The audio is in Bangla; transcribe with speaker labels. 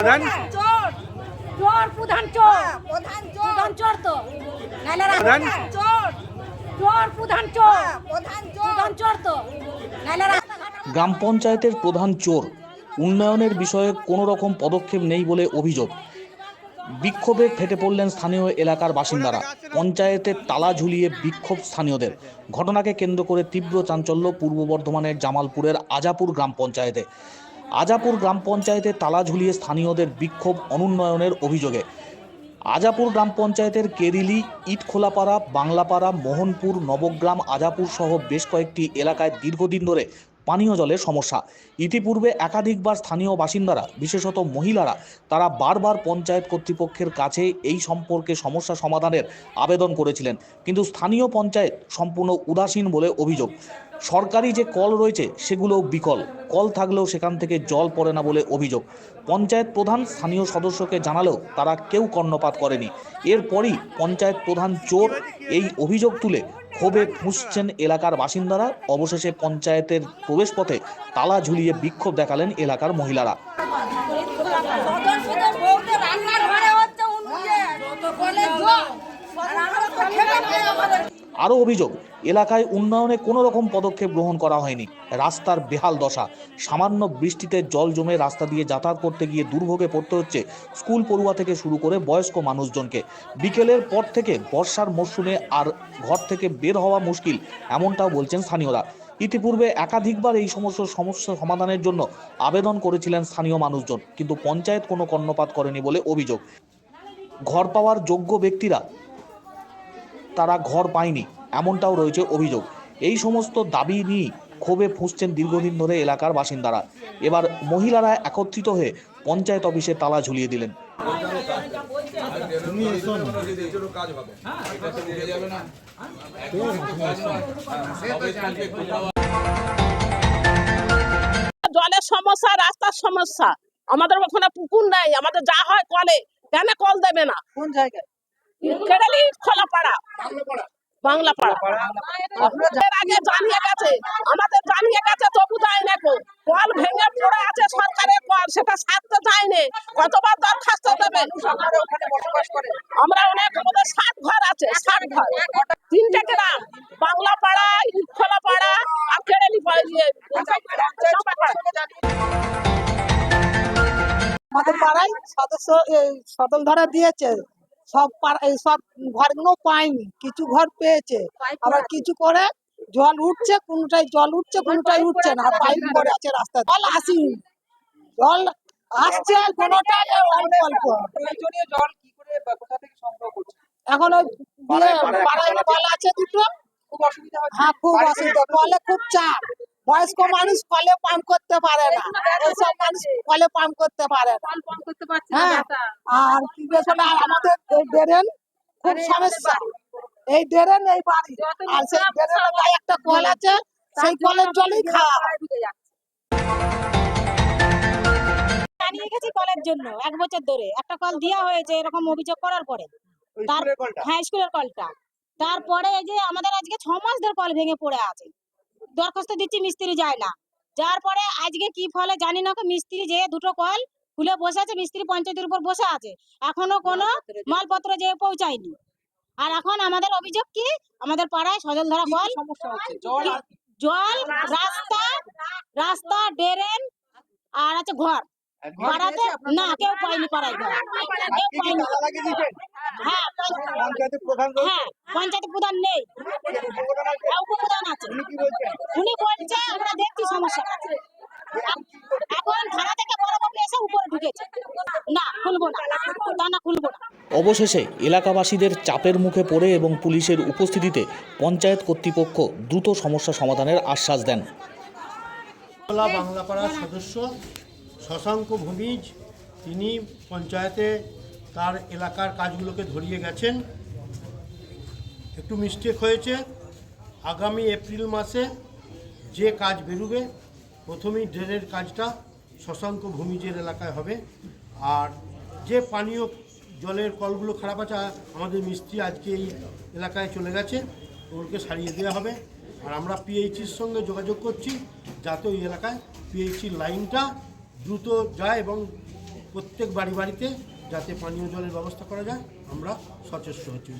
Speaker 1: প্রধান?
Speaker 2: চোর।
Speaker 3: চোর প্রধান চোর।
Speaker 2: প্রধান চোর।
Speaker 3: প্রধান চোর তো।
Speaker 1: প্রধান?
Speaker 2: চোর।
Speaker 3: চোর প্রধান চোর।
Speaker 2: প্রধান চোর।
Speaker 3: প্রধান চোর তো।
Speaker 4: গ্রাম পঞ্চায়েতের প্রধান চোর। উন্নয়নের বিষয়ে কোনো রকম পদক্ষেপ নেই বলে অভিযোগ। বিক্ষোভে ফেটে পড়লেন স্থানীয় এলাকার বাসিন্দারা। পঞ্চায়েতের তালা ঝুলিয়ে বিক্ষোভ স্থানীয়দের। ঘটনাকে কেন্দ্র করে তীব্র চাঞ্চল্য পূর্ব বর্ধমানের জামালপুরের আজাপুর গ্রাম পঞ্চায়েতে। আজাপুর গ্রাম পঞ্চায়েতে তালা ঝুলিয়ে স্থানীয়দের বিক্ষোভ অনুন্নয়নের অভিযোগে। আজাপুর গ্রাম পঞ্চায়েতের কেরিলি, ইটখোলাপাড়া, বাংলাপাড়া, মোহনপুর, নবগ্রাম, আজাপুর সহ বেশ কয়েকটি এলাকায় দীর্ঘদিন ধরে পানীয় জলের সমস্যা। ইতিপূর্বে একাধিকবার স্থানীয় বাসিন্দারা, বিশেষত মহিলারা, তারা বারবার পঞ্চায়েত কর্তৃপক্ষের কাছে এই সম্পর্কে সমস্যা সমাধানের আবেদন করেছিলেন। কিন্তু স্থানীয় পঞ্চায়েত সম্পূর্ণ উদাসীন বলে অভিযোগ। সরকারি যে কল রয়েছে, সেগুলোও বিকল। কল থাকলেও সেখান থেকে জল পড়ে না বলে অভিযোগ। পঞ্চায়েত প্রধান স্থানীয় সদস্যকে জানালেও তারা কেউ কর্ণপাত করেনি। এরপরই পঞ্চায়েত প্রধান চোর এই অভিযোগ তুলে ক্ষোভে ফুঁসছেন এলাকার বাসিন্দারা। অবশেষে পঞ্চায়েতের প্রবেশপথে তালা ঝুলিয়ে বিক্ষোভ দেখালেন এলাকার মহিলারা। আরও অভিযোগ এলাকায় উন্নয়নে কোনো রকম পদক্ষেপ গ্রহণ করা হয়নি। রাস্তার বেহাল দশা। সামান্য বৃষ্টিতে জল জমে রাস্তা দিয়ে যাতায়াত করতে গিয়ে দুর্ভোগে পড়তে হচ্ছে স্কুল পড়ুয়া থেকে শুরু করে বয়স্ক মানুষজনকে। বিকেলের পর থেকে বর্ষার মরশুমে আর ঘর থেকে বের হওয়া মুশকিল, এমনটাও বলছেন স্থানীয়রা। ইতিপূর্বে একাধিকবার এই সমস্ত সমস্যা সমাধানের জন্য আবেদন করেছিলেন স্থানীয় মানুষজন, কিন্তু পঞ্চায়েত কোনো কর্ণপাত করেনি বলে অভিযোগ। ঘর পাওয়ার যোগ্য ব্যক্তিরা তারা ঘর পায়নি এমনটাও রয়েছে অভিযোগ। এই সমস্ত দাবি নিয়ে ক্ষোভে ফুঁসছেন দীর্ঘদিন ধরে এলাকার বাসিন্দারা। এবার মহিলারা একত্রিত হয়ে পঞ্চায়েত অফিসে তালা ঝুলিয়ে দিলেন।
Speaker 5: জলের সমস্যা রাস্তার সমস্যা। আমাদের ওখানে পুকুর নাই আমাদের যা হয় কলে কেন কল দেবে না?
Speaker 2: কোন জায়গায়?
Speaker 5: জানিয়ে গেছে, আমাদের জানিয়ে গেছে তবু দেয় না কো। ভেঙে পড়ে আছে সরকারের কল, সেটা সারতে চায়নি কতবার দরখাস্ত দেবে? আমরা অনেক আমাদের সাত ঘর আছে, সাত ঘর। তিনটে গ্রাম বাংলা পাড়া আর চাঁপাপাড়া।
Speaker 6: আমাদের পাড়ায় সদস্য সদল ধরা দিয়েছে। সব পাড়া সব ঘরগুলো পায়নি কিছু ঘর পেয়েছে আবার কিছু করে জল উঠছে কোনটাই জল উঠছে কোনটাই উঠছে না আর পাইপ পড়ে আছে রাস্তায় জল আসেনি। জল আসছে কোনোটাই অল্প অল্প।
Speaker 2: জল কি করে কোথা থেকে সংগ্রহ করছে?
Speaker 6: এখন ওই ইয়ে পাড়ায় কল আছে দুটো।
Speaker 2: খুব অসুবিধা
Speaker 6: হ্যাঁ খুব অসুবিধা কলে খুব চাপ। বয়স্ক মানুষ কলে পাম্প করতে পারে না। এইসব মানুষ কলে পাম্প করতে পারে না। হ্যাঁ। আর কি আমাদের এই ড্রেন খুব সমস্যা। এই ড্রেন এই বাড়ি। আর সেই ড্রেনের গায়ে একটা কল আছে সেই কলের জলই খাওয়া।
Speaker 3: জানিয়ে গেছি কলের জন্য এক বছর ধরে। একটা কল দেওয়া হয়েছে এরকম অভিযোগ করার পরে। তার হ্যাঁ স্কুলের কলটা। তারপরে এই যে আমাদের আজকে ছ মাস ধরে কল ভেঙে পড়ে আছে। দরখাস্ত দিচ্ছি মিস্ত্রি যায় না। যার পরে আজকে কি ফলে জানি না মিস্ত্রি যে দুটো কল খুলে বসে আছে মিস্ত্রি পঞ্চায়েতের উপর বসে আছে। এখনও কোনো মালপত্র যে পৌঁছায়নি। আর এখন আমাদের অভিযোগ কি? আমাদের পাড়ায় সজল ধরা কল
Speaker 2: জল
Speaker 3: রাস্তা রাস্তা ড্রেন আর আছে ঘর।
Speaker 2: ঘর
Speaker 3: পাড়াতে না কেউ পায়নি পাড়ায় ঘর। কেউ পায়নি। হ্যাঁ হ্যাঁ পঞ্চায়েত প্রধান নেই। হ্যাঁ, উপপ্রধান আছে। উনি বলছে আমরা দেখছি সমস্যা। এখন থানা থেকে বড় এসে উপরে ঢুকেছে। না খুলবো না। তা খুলবো না।
Speaker 4: অবশেষে এলাকাবাসীদের চাপের মুখে পড়ে এবং পুলিশের উপস্থিতিতে পঞ্চায়েত কর্তৃপক্ষ দ্রুত সমস্যা সমাধানের আশ্বাস দেন।
Speaker 7: বাংলাপাড়ার সদস্য শশাঙ্ক ভূমিজ তিনি পঞ্চায়েতে তার এলাকার কাজগুলোকে ধরিয়ে গেছেন। একটু মিস্টেক হয়েছে। আগামী এপ্রিল মাসে যে কাজ বেরোবে, প্রথমেই ড্রেনের কাজটা শশাঙ্ক ভূমিজের এলাকায় হবে। আর যে পানীয় জলের কলগুলো খারাপ আছে, আমাদের মিস্ত্রি আজকে এই এলাকায় চলে গেছে, ওগুলোকে সারিয়ে দেওয়া হবে। আর আমরা পিএইচির সঙ্গে যোগাযোগ করছি, যাতে ওই এলাকায় পিএইচির লাইনটা দ্রুত যায় এবং প্রত্যেক বাড়ি বাড়িতে যাতে পানীয় জলের ব্যবস্থা করা যায় আমরা সচেষ্ট হচ্ছি।